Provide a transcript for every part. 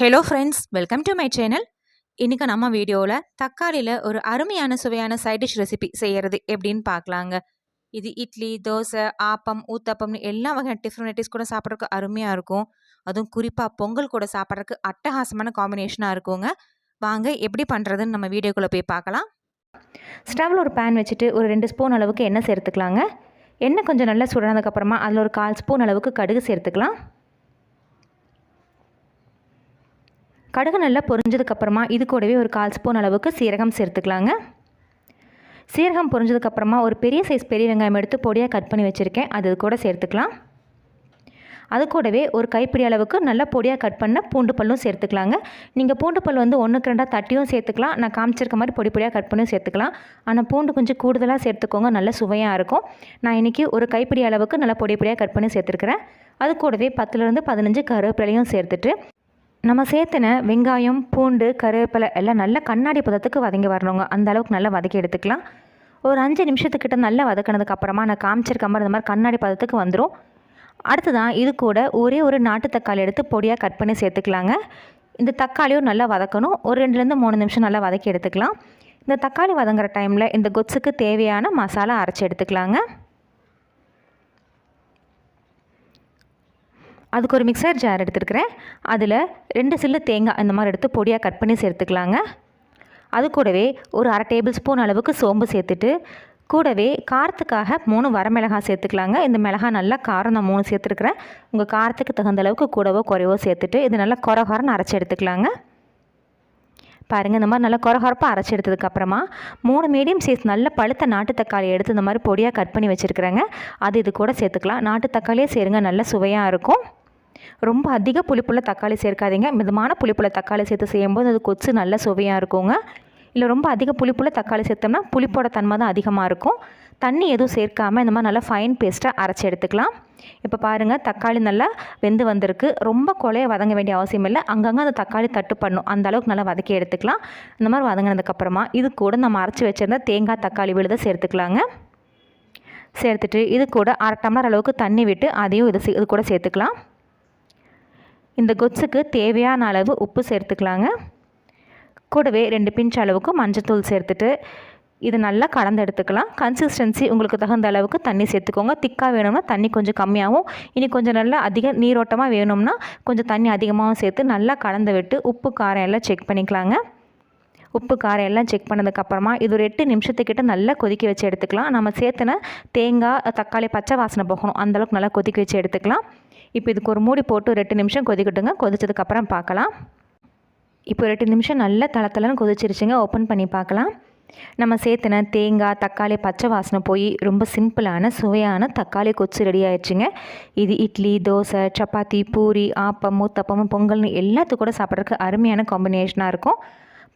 Hello friends welcome to my channel இன்றைக்கி நம்ம வீடியோவில் தக்காளியில் ஒரு அருமையான சுவையான சைட் டிஷ் ரெசிபி செய்கிறது எப்படின்னு பார்க்கலாங்க. இது இட்லி தோசை ஆப்பம் ஊத்தப்பம்னு எல்லா வகையான டிஃப்ரெண்ட் வெரைட்டிஸ் கூட சாப்பிட்றதுக்கு அருமையாக இருக்கும். அதுவும் குறிப்பாக பொங்கல் கூட சாப்பிட்றதுக்கு அட்டகாசமான காம்பினேஷனாக இருக்குங்க. வாங்க எப்படி பண்ணுறதுன்னு நம்ம வீடியோக்குள்ளே போய் பார்க்கலாம். ஸ்டவ்வில் ஒரு பேன் வச்சுட்டு ஒரு ரெண்டு ஸ்பூன் அளவுக்கு எண்ணெய் சேர்த்துக்கலாங்க. எண்ணெய் கொஞ்சம் நல்லா சுடனதுக்கப்புறமா அதில் ஒரு கால் ஸ்பூன் அளவுக்கு கடுகு சேர்த்துக்கலாம். கடுகு நல்லா பொரிஞ்சதுக்கப்புறமா இது கூடவே ஒரு கால் ஸ்பூன் அளவுக்கு சீரகம் சேர்த்துக்கலாங்க. சீரகம் பொரிஞ்சதுக்கப்புறமா ஒரு பெரிய சைஸ் பெரிய வெங்காயம் எடுத்து பொடியாக கட் பண்ணி வச்சுருக்கேன். அது கூட சேர்த்துக்கலாம். அது கூடவே ஒரு கைப்பிடி அளவுக்கு நல்லா பொடியாக கட் பண்ண பூண்டு பல்லும் சேர்த்துக்கலாங்க. நீங்கள் பூண்டு பல் வந்து ஒன்றுக்கு ரெண்டாக தட்டியும் சேர்த்துக்கலாம். நான் காமிச்சிருக்க மாதிரி பொடி பொடியாக கட் பண்ணியும் சேர்த்துக்கலாம். ஆனால் பூண்டு கொஞ்சம் கூடுதலாக சேர்த்துக்கோங்க. நல்ல சுவையாக இருக்கும். நான் இன்றைக்கி ஒரு கைப்பிடி அளவுக்கு நல்லா பொடி பொடியாக கட் பண்ணி சேர்த்துருக்கிறேன். அது கூடவே பத்துலேருந்து பதினஞ்சு கருவேப்பிலையும் சேர்த்துட்டு நம்ம சேர்த்துன வெங்காயம் பூண்டு கருவேப்பிலை எல்லாம் நல்லா கண்ணாடி பதத்துக்கு வதங்கி வரணுங்க. அந்த அளவுக்கு நல்லா வதக்கி எடுத்துக்கலாம். ஒரு அஞ்சு நிமிஷத்துக்கிட்ட நல்லா வதக்கினதுக்கு அப்புறமா நான் காமிச்சிருக்க மாதிரி இந்த மாதிரி கண்ணாடி பதத்துக்கு வந்துடும் அடுத்ததான் இது கூட ஒரே ஒரு நாட்டு தக்காளி எடுத்து பொடியாக கட் பண்ணி சேர்த்துக்கலாங்க. இந்த தக்காளியும் நல்லா வதக்கணும். ஒரு ரெண்டுலேருந்து மூணு நிமிஷம் நல்லா வதக்கி எடுத்துக்கலாம். இந்த தக்காளி வதங்குற டைமில் இந்த கொச்சுக்கு தேவையான மசாலா அரைச்சி எடுத்துக்கலாங்க. அதுக்கு ஒரு மிக்சர் ஜார் எடுத்துருக்கிறேன். அதில் ரெண்டு சில்லு தேங்காய் இந்த மாதிரி எடுத்து பொடியாக கட் பண்ணி சேர்த்துக்கலாங்க. அது கூடவே ஒரு அரை டேபிள் ஸ்பூன் அளவுக்கு சோம்பு சேர்த்துட்டு கூடவே காரத்துக்காக மூணு வரமிளகாய் சேர்த்துக்கலாங்க. இந்த மிளகாய் நல்லா காரம் நான் மூணு சேர்த்துருக்குறேன். உங்கள் காரத்துக்கு தகுந்த அளவுக்கு கூடவோ குறைவோ சேர்த்துட்டு இது நல்லா குறகுறன்னு அரைச்சி எடுத்துக்கலாங்க. பாருங்கள் இந்த மாதிரி நல்லா குறகுறப்பாக அரைச்சி எடுத்ததுக்கப்புறமா மூணு மீடியம் சைஸ் நல்ல பழுத்த நாட்டு தக்காளி எடுத்து இந்த மாதிரி பொடியாக கட் பண்ணி வச்சுருக்குறேங்க. அது இது கூட சேர்த்துக்கலாம். நாட்டு தக்காளியே சேருங்க நல்ல சுவையாக இருக்கும். ரொம்ப அதிக புளிப்புள்ள தக்காளி சேர்க்காதீங்க. மிதமான புளிப்புள்ள தக்காளி சேர்த்து செய்யும்போது அது கொச்சு நல்ல சுவையாக இருக்குங்க. இல்லை ரொம்ப அதிக புளிப்புள்ள தக்காளி சேர்த்தோம்னா புளிப்போட தன்மை தான் அதிகமாக இருக்கும். தண்ணி எதுவும் சேர்க்காமல் இந்த மாதிரி நல்லா ஃபைன் பேஸ்ட்டாக அரைச்சி எடுத்துக்கலாம். இப்போ பாருங்கள் தக்காளி நல்லா வெந்து வந்திருக்கு. ரொம்ப கொலையை வதங்க வேண்டிய அவசியம் இல்லை. அங்கங்கே அந்த தக்காளி தட்டு பண்ணும். அந்த அளவுக்கு நல்லா வதக்கி எடுத்துக்கலாம். இந்த மாதிரி வதங்கினதுக்கப்புறமா இது கூட நம்ம அரைச்சி வச்சுருந்த தேங்காய் தக்காளி விழுத சேர்த்துக்கலாங்க. சேர்த்துட்டு இது கூட அரை டம்ளர் அளவுக்கு தண்ணி விட்டு அதையும் இது இது கூட சேர்த்துக்கலாம். இந்த கொச்சுக்கு தேவையான அளவு உப்பு சேர்த்துக்கலாங்க. கூடவே ரெண்டு பிஞ்ச் அளவுக்கு மஞ்சத்தூள் சேர்த்துட்டு இது நல்லா கலந்து எடுத்துக்கலாம். கன்சிஸ்டன்சி உங்களுக்கு தகுந்த அளவுக்கு தண்ணி சேர்த்துக்கோங்க. திக்காக வேணும்னா தண்ணி கொஞ்சம் கம்மியாகவும் இனி கொஞ்சம் நல்லா அதிக நீரோட்டமாக வேணும்னா கொஞ்சம் தண்ணி அதிகமாகவும் சேர்த்து நல்லா கலந்து விட்டு உப்பு காரம் எல்லாம் செக் பண்ணிக்கலாங்க. உப்பு காரம் எல்லாம் செக் பண்ணதுக்கப்புறமா இது ஒரு எட்டு நிமிஷத்துக்கிட்ட நல்லா கொதிக்க வச்சு எடுத்துக்கலாம். நம்ம சேர்த்துன தேங்காய் தக்காளி பச்சை வாசனை போகணும். அந்தளவுக்கு நல்லா கொதிக்க வச்சு எடுத்துக்கலாம். இப்போ இதுக்கு ஒரு மூடி போட்டு ஒரு எட்டு நிமிஷம் கொதிக்கட்டுங்க. கொதிச்சதுக்கப்புறம் பார்க்கலாம். இப்போ ரெண்டு நிமிஷம் நல்லா தளத்தலன்னு கொதிச்சிருச்சுங்க. ஓப்பன் பண்ணி பார்க்கலாம். நம்ம சேர்த்துன தேங்காய் தக்காளி பச்சை வாசனை போய் ரொம்ப சிம்பிளான சுவையான தக்காளி கொச்சு ரெடி ஆயிடுச்சுங்க. இது இட்லி தோசை சப்பாத்தி பூரி ஆப்பம் மூத்தப்பம் பொங்கல்னு எல்லாத்துக்கும் கூட சாப்பிட்றதுக்கு அருமையான காம்பினேஷனாக இருக்கும்.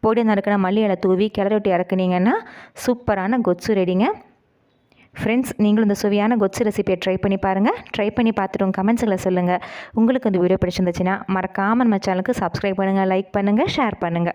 பொடி நறுக்கின மல்லி இலை தூவி கிளறி இறக்குனீங்கன்னா சூப்பரான கொச்சு ரெடிங்க. ஃப்ரெண்ட்ஸ் நீங்களும் இந்த சுவையான கொச்சு ரெசிபியை ட்ரை பண்ணி பாருங்கள் ட்ரை பண்ணி பார்த்துட்டு உங்கள் கமெண்ட்ஸில் சொல்லுங்கள் உங்களுக்கு இந்த வீடியோ பிடிச்சிருந்துச்சுன்னா மறக்காமல் நம்ம சேனலுக்கு சப்ஸ்கிரைப் பண்ணுங்கள் லைக் பண்ணுங்கள் ஷேர் பண்ணுங்கள்